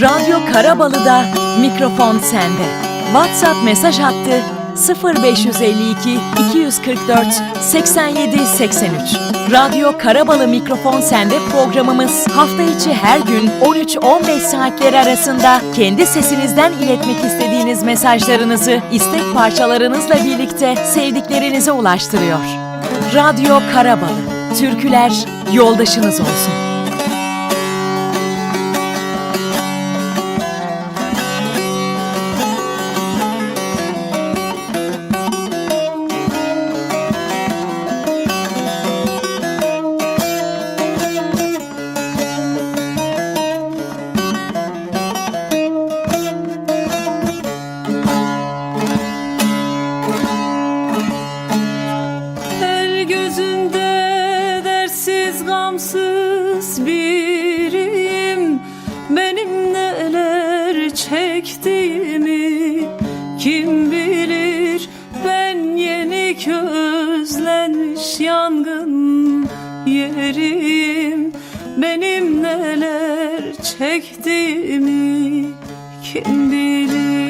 Radyo Karabalı'da mikrofon sende. WhatsApp mesaj hattı 0552 244 87 83. Radyo Karabalı Mikrofon Sende programımız hafta içi her gün 13-15 saatleri arasında kendi sesinizden iletmek istediğiniz mesajlarınızı istek parçalarınızla birlikte sevdiklerinize ulaştırıyor. Radyo Karabalı. Türküler yoldaşınız olsun. Gamsız biriyim. Benim neler çektiğimi kim bilir? Ben yeni közlenmiş yangın yeriyim. Benim neler çektiğimi kim bilir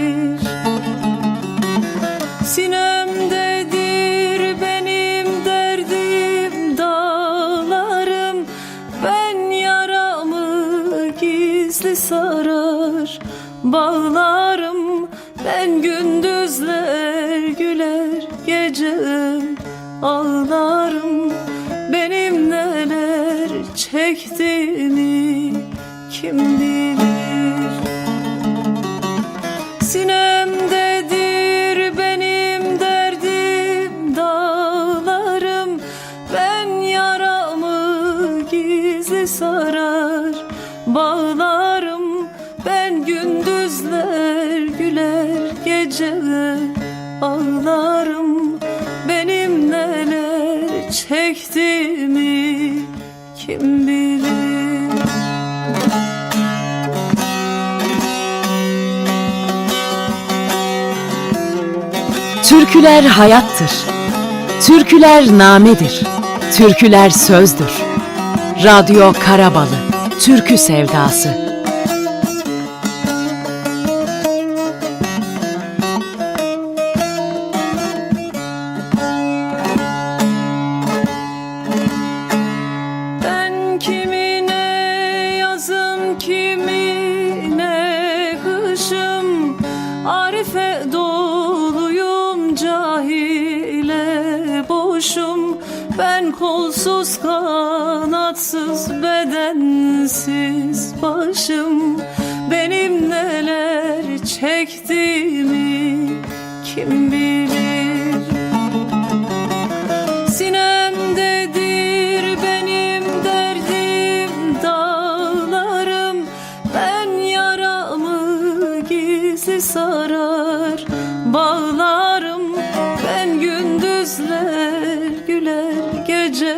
gizli sarar bağlarım. Ben gündüzler güler gece ağlarım. Benim neler çektiğimi kim bilir? Sinemdedir benim derdim dağlarım. Ben yaramı gizli sarar bağlarım gündüzler güler gece ağlarım Benim neler çektiğimi kim bilir Türküler hayattır. Türküler namedir. Türküler sözdür. Radyo Karabalı. Türkü sevdası. Doluyum cahile boşum. Ben kolsuz kanatsız bedensiz başım. Benim neler çektiğimi gizli sarar bağlarım Ben gündüzler güler gece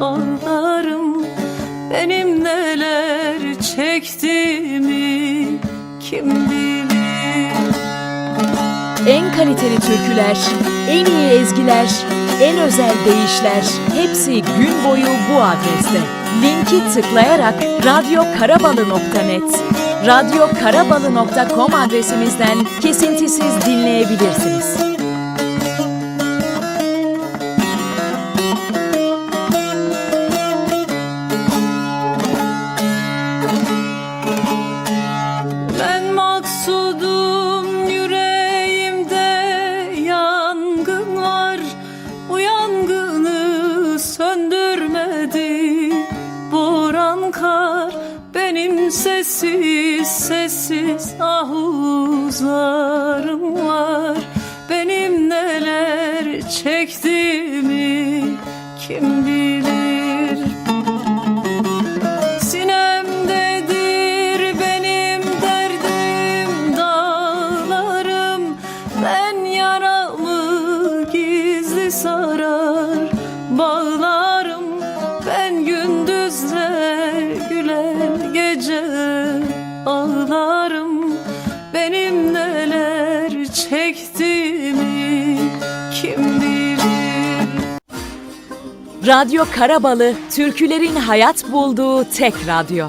ağlarım Benim neler çektiğimi kim bilir En kaliteli türküler, en iyi ezgiler, en özel deyişler hepsi gün boyu bu adreste. Linki tıklayarak radyokarabalı.net, radyokarabalı.com adresimizden kesintisiz dinleyebilirsiniz. Ben maksudum yüreğimde yangın var Bu yangını söndürmedi Boran kar benim sessiz sessiz ahuzlarım var Benim neler çektiğimi kim bilir çektiğimi kim bilir Radyo Karabalı, türkülerin hayat bulduğu tek radyo.